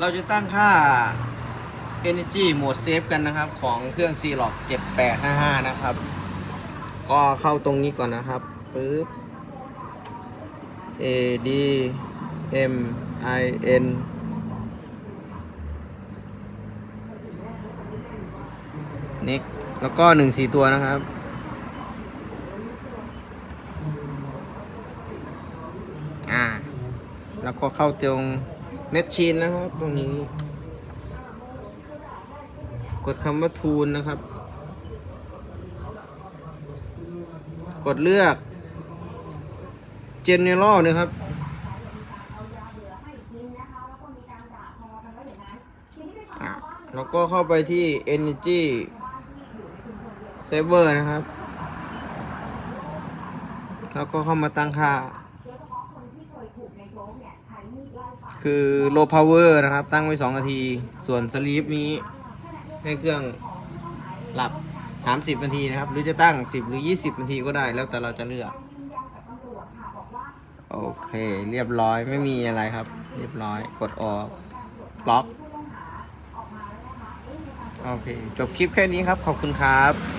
เราจะตั้งค่า Energy Mode Save กันนะครับ ของเครื่อง c l o c 7855 นะครับ ก็เข้าตรงนี้ก่อนนะครับปึ๊บ A D M I N นี่แล้วก็หนึ่งสี่ตัวนะครับ อ่า แล้วก็เข้าตรง เมชชีนนะครับ ตรงนี้ กดคำว่าทูนนะครับ กดเลือก General นะครับแล้วก็เข้าไปที่ Energy Saver นะครับ แล้วก็เข้ามาตั้งค่า คือ low power นะครับ ตั้งไว้ 2 นาที ส่วน sleep นี้ให้เครื่องหลับ 30 นาทีนะครับ หรือจะตั้ง 10 หรือ 20 นาทีก็ได้แล้วแต่เราจะเลือก โอเค เรียบร้อยไม่มีอะไรครับ เรียบร้อยกดออกบล็อก โอเค จบคลิปแค่นี้ครับ ขอบคุณครับ